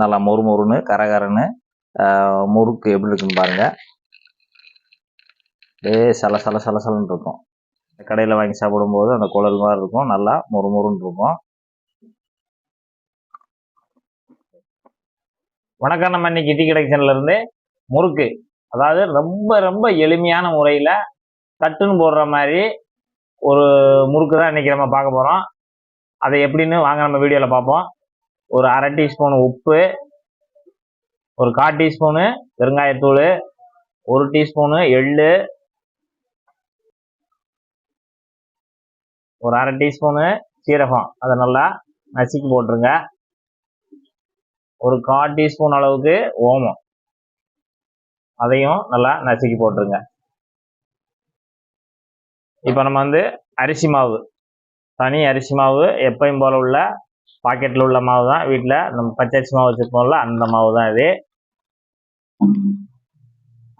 நல்லா மொறு மொறுன்னு கரகரன்னு முறுக்கு எப்படி இருக்குன்னு பாருங்கள் அப்படியே சல சல சல சலன்னு இருக்கும். கடையில் வாங்கி சாப்பிடும்போது அந்த குழல் மாதிரி இருக்கும். நல்லா மொறு மொறுன்னு இருக்கும். வணக்கம் நம்ம இன்னைக்கு டீ கலெக்ஷன்ல இருந்து முறுக்கு. அதாவது ரொம்ப ரொம்ப எளிமையான முறையில் தட்டுன்னு போடுற மாதிரி ஒரு முறுக்கு தான் இன்னைக்கு நம்ம பார்க்க போகிறோம் அதை எப்படின்னு வாங்க நம்ம வீடியோவில் பார்ப்போம். ஒரு அரை டீஸ்பூன் உப்பு ஒரு கால் டீஸ்பூனு பெருங்காயத்தூள் ஒரு டீஸ்பூனு எள்ளு ஒரு அரை டீஸ்பூனு சீரகம். அதை நல்லா நசுக்கி போட்டுருங்க. ஒரு கால் டீஸ்பூன் அளவுக்கு ஓமம். அதையும் நல்லா நசுக்கி போட்டுருங்க. இப்போ நம்ம வந்து அரிசி மாவு தனி அரிசி மாவு எப்பயும் போல உள்ள பாக்கெட்டில் உள்ள மாவு தான் வீட்டில் நம்ம பச்சரிசி மாவு வச்சுருப்போம்ல அந்த மாவு தான் இது.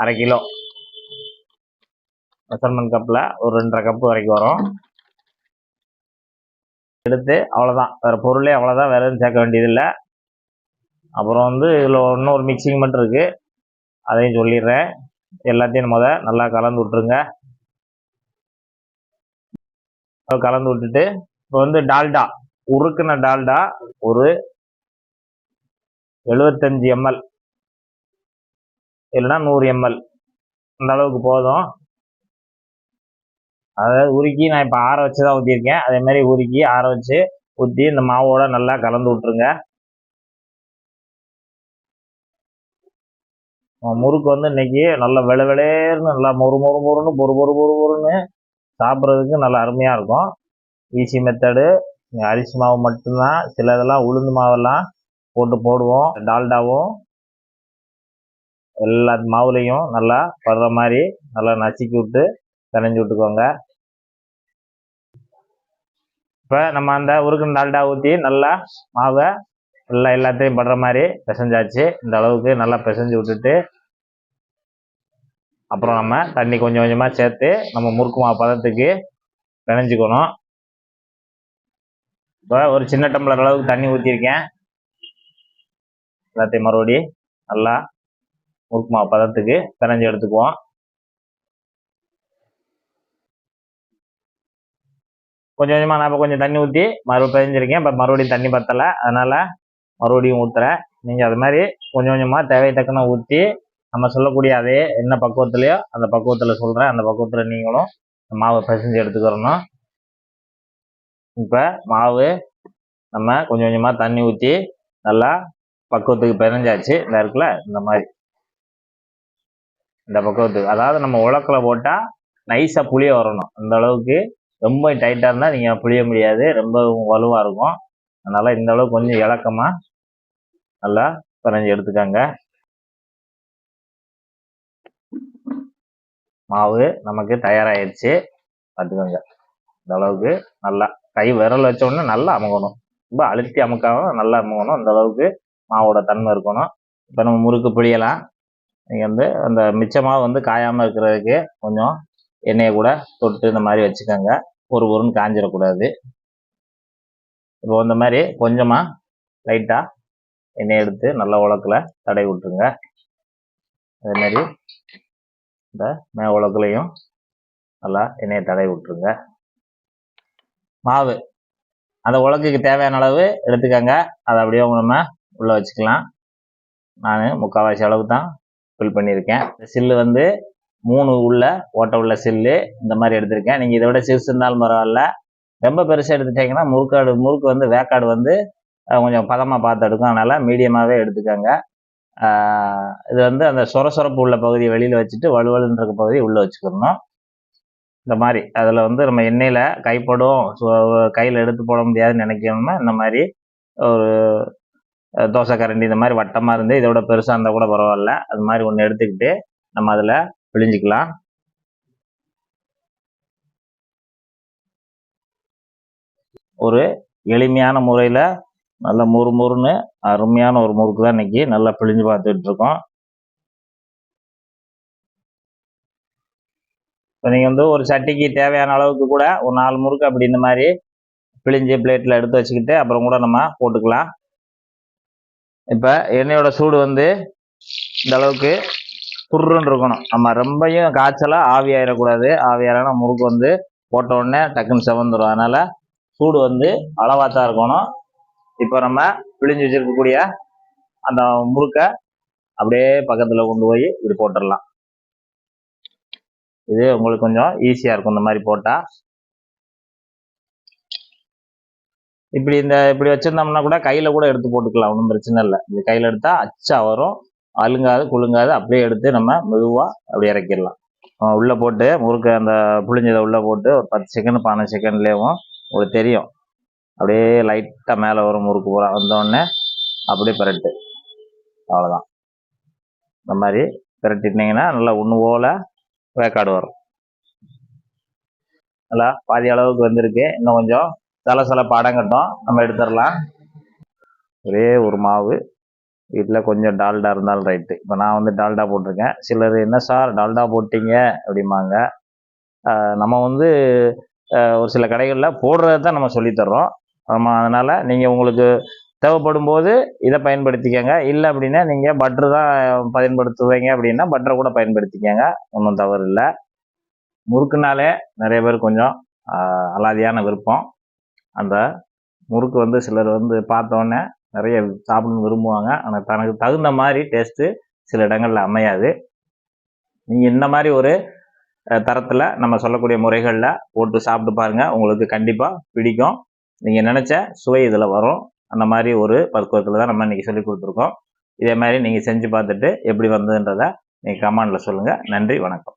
அரை கிலோ. மெஷர்மெண்ட் கப்பில் ஒரு ரெண்டரை கப்பு வரைக்கும் வரும். எடுத்து அவ்வளோதான் வேறு பொருளே அவ்வளோதான் வேறு எதுவும் சேர்க்க வேண்டியதில்லை. அப்புறம் வந்து இதில் இன்னொரு மிக்சிங் மட்டும் இருக்குது அதையும் சொல்லிடுறேன். எல்லாத்தையும் முத நல்லா கலந்து விட்டுருங்க. கலந்து விட்டுட்டு இப்போ வந்து டால்டா. உருக்குன டால்டா ஒரு எழுபத்தஞ்சு எம்எல். இல்லைன்னா நூறு எம்எல். அந்த அளவுக்கு போதும். அதாவது உருக்கி நான் இப்போ ஆற வச்சு தான் ஊற்றிருக்கேன் அதே மாதிரி உருக்கி ஆற வச்சு ஊற்றி இந்த மாவோட நல்லா கலந்து விட்ருங்க முறுக்கு வந்து இன்னைக்கு நல்லா வெள வெளேர்னு நல்லா மொறு மொறு மொறுன்னு பொறு பொறு பொறு பொறுன்னு சாப்பிட்றதுக்கு நல்லா அருமையாக இருக்கும். ஈஸி மெத்தடு அரிசி மாவு மட்டும்தான் சில இதெல்லாம் உளுந்து மாவெல்லாம் போட்டு போடுவோம். டால்டாவும் எல்லா மாவுலையும் நல்லா படுற மாதிரி நல்லா நசுக்கி விட்டு பிணைஞ்சு விட்டுக்கோங்க. இப்போ நம்ம அந்த உருக்குன டால்டா ஊற்றி நல்லா மாவை நல்லா எல்லாத்தையும் படுற மாதிரி பிசைஞ்சாச்சு. இந்த அளவுக்கு நல்லா பிசைஞ்சு விட்டுட்டு அப்புறம் நம்ம தண்ணி கொஞ்சம் கொஞ்சமாக சேர்த்து நம்ம முறுக்கு மாவு பதத்துக்கு பிணைஞ்சிக்கணும் இப்போ ஒரு சின்ன டம்ளர் அளவுக்கு தண்ணி ஊற்றிருக்கேன் எல்லாத்தையும் மறுபடி நல்லா முறுக்குமா பதத்துக்கு பிணைஞ்சு எடுத்துக்குவோம். கொஞ்சம் கொஞ்சமாக நான் இப்போ கொஞ்சம் தண்ணி ஊற்றி மறுபடியும் பிணைஞ்சிருக்கேன். இப்போ மறுபடியும் தண்ணி பத்தலை. அதனால் மறுபடியும் ஊற்றுறேன் நீங்கள் அது மாதிரி கொஞ்சம் கொஞ்சமாக தேவை தக்கன ஊற்றி நம்ம சொல்லக்கூடிய அதே என்ன பக்குவத்துலையோ அந்த பக்குவத்தில் சொல்கிறேன் அந்த பக்குவத்தில் நீங்களும் மாவை பிசைஞ்சு எடுத்துக்கிறணும். இப்போ மாவு நம்ம கொஞ்சம் கொஞ்சமாக தண்ணி ஊற்றி நல்லா பக்குவத்துக்கு பிணைஞ்சாச்சு இந்த இருக்குல்ல இந்த மாதிரி. இந்த பக்குவத்துக்கு. அதாவது நம்ம உலக்கில் போட்டால் நைஸாக புளிய வரணும். அந்த அளவுக்கு ரொம்ப டைட்டாக இருந்தால் நீங்கள் புளிய முடியாது. ரொம்ப வலுவாக இருக்கும். அதனால் இந்த அளவுக்கு கொஞ்சம் இலக்கமாக நல்லா பிணைஞ்சு எடுத்துக்கோங்க. மாவு நமக்கு தயாராகிடுச்சு பார்த்துக்கோங்க. இந்த அளவுக்கு நல்லா கை விரல் வச்ச உடனே நல்லா அமுகணும். ரொம்ப அழுத்தி அமுக்காம நல்லா அமுகணும். அந்த அளவுக்கு மாவோட தன்மை இருக்கணும். இப்போ நம்ம முறுக்கு பிழியலாம். நீங்கள் வந்து அந்த மிச்சமாக வந்து காயாமல் இருக்கிறதுக்கு கொஞ்சம் எண்ணெயை கூட தொட்டு இந்த மாதிரி வச்சுக்கோங்க. ஒரு ஒருன்னு காஞ்சிடக்கூடாது இப்போ இந்த மாதிரி கொஞ்சமாக லைட்டாக எண்ணெய் எடுத்து நல்ல உலக்கில் தடவி விட்டுருங்க. அதே மாதிரி இந்த மே உலக்குலையும் நல்லா எண்ணெயை தடவி விட்டுருங்க. மாவு. அந்த உலக்குக்கு தேவையான அளவு எடுத்துக்கோங்க. அதை அப்படியே நம்ம உள்ளே வச்சுக்கலாம். நான் முக்கால்வாசி அளவு தான் ஃபில் பண்ணியிருக்கேன். இந்த சில்லு வந்து மூணு உள்ள ஓட்ட உள்ள சில்லு இந்த மாதிரி எடுத்திருக்கேன். நீங்கள் இதை விட சிறுசு இருந்தாலும் பரவாயில்ல. ரொம்ப பெருசாக எடுத்துட்டீங்கன்னா முறுக்காடு முறுக்கு வந்து வேக்காடு வந்து கொஞ்சம் பதமாக பார்த்து எடுக்கும். அதனால் மீடியமாகவே எடுத்துக்கோங்க. இது வந்து அந்த சொர சொரப்பு உள்ள பகுதியை வெளியில் வச்சுட்டு வலுவலுன்ற பகுதியை உள்ளே வச்சுக்கணும். இந்த மாதிரி. அதில் வந்து நம்ம எண்ணெயில் கைப்படும் ஸோ கையில் எடுத்து போட முடியாதுன்னு நினைக்கணும்னா இந்த மாதிரி ஒரு தோசை கரண்டி இந்த மாதிரி வட்டமாக இருந்து இதோட பெருசாக இருந்தால் கூட பரவாயில்ல. அது மாதிரி ஒன்று எடுத்துக்கிட்டு நம்ம அதில் பிழிஞ்சிக்கலாம். ஒரு எளிமையான முறையில் நல்ல முறு முறுன்னு அருமையான ஒரு முறுக்கு தான் இன்றைக்கி நல்லா பிழிஞ்சு பார்த்துட்டு இப்போ நீங்கள் வந்து ஒரு சட்டிக்கு தேவையான அளவுக்கு கூட ஒரு நாலு முறுக்கு அப்படி இந்த மாதிரி பிழிஞ்சு பிளேட்டில் எடுத்து வச்சுக்கிட்டு அப்புறம் கூட நம்ம போட்டுக்கலாம். இப்போ எண்ணெயோட சூடு வந்து இந்த அளவுக்கு புர்ருன்னு இருக்கணும். நம்ம ரொம்பையும் காய்ச்சலாக ஆவியாயிடக்கூடாது ஆயிடக்கூடாது. முறுக்கு வந்து போட்ட உடனே டக்குன்னு செவந்துடும் அதனால் சூடு வந்து அளவாக தான் இருக்கணும். இப்போ நம்ம பிழிஞ்சு வச்சுருக்கக்கூடிய அந்த முறுக்கை அப்படியே பக்கத்தில் கொண்டு போய் இப்படி போட்டுடலாம். இது உங்களுக்கு கொஞ்சம் ஈஸியாக இருக்கும் இந்த மாதிரி போட்டால் இப்படி இந்த இப்படி வச்சிருந்தோம்னா கூட கையில் கூட எடுத்து போட்டுக்கலாம் ஒன்றும் பிரச்சனை இல்லை. இந்த கையில் எடுத்தால் அச்சா வரும். அழுங்காது குலுங்காது அப்படியே எடுத்து நம்ம மெதுவாக அப்படி இறக்கிடலாம். உள்ளே போட்டு முறுக்கு அந்த புளிஞ்சதை உள்ளே போட்டு ஒரு பத்து செகண்ட் பன்னெண்டு செகண்ட்லேயும் உங்களுக்கு தெரியும். அப்படியே லைட்டாக மேலே வரும் முறுக்கு பூரா வந்தோடனே அப்படியே பிரட்டு. அவ்வளோதான் இந்த மாதிரி பிரட்டிட்டிங்கன்னா நல்லா ஒன்று போல் வேக்காடு வரும். நல்லா பாதி அளவுக்கு வந்திருக்கு. இன்னும் கொஞ்சம் சில சில படங்கட்டும் நம்ம எடுத்துடலாம். ஒரே ஒரு மாவு. வீட்டில் கொஞ்சம் டால்டா இருந்தாலும் ரைட்டு இப்போ நான் வந்து டால்டா போட்டிருக்கேன். சிலர் என்ன சார் டால்டா போட்டீங்க? அப்படிம்பாங்க. நம்ம வந்து ஒரு சில கடைகளில் போடுறத தான் நம்ம சொல்லித்தர்றோம் நம்ம அதனால் நீங்கள் உங்களுக்கு தேவைப்படும் போது இதை பயன்படுத்திக்கோங்க. இல்லை அப்படின்னா நீங்கள் பட்ரு தான் பயன்படுத்துவீங்க அப்படின்னா பட்டரை கூட பயன்படுத்திக்கோங்க. ஒன்றும் தவறு இல்லை. முறுக்குனாலே நிறைய பேர் கொஞ்சம் அலாதியான விருப்பம். அந்த முறுக்கு வந்து சிலர் வந்து பார்த்தோன்னே நிறைய சாப்பிடணும்னு விரும்புவாங்க. ஆனால் தனக்கு தகுந்த மாதிரி டேஸ்ட்டு சில இடங்களில் அமையாது. நீங்கள் இந்த மாதிரி ஒரு தரத்தில் நம்ம சொல்லக்கூடிய முறைகளில் போட்டு சாப்பிட்டு பாருங்கள் உங்களுக்கு கண்டிப்பாக பிடிக்கும். நீங்கள் நினச்ச சுவை இதில் வரும். அந்த மாதிரி ஒரு பக்குவத்தில் தான் நம்ம இன்றைக்கி சொல்லி கொடுத்துருக்கோம். இதே மாதிரி நீங்கள் செஞ்சு பார்த்துட்டு எப்படி வந்ததுன்றதை நீங்கள் கமெண்டில் சொல்லுங்கள் நன்றி வணக்கம்.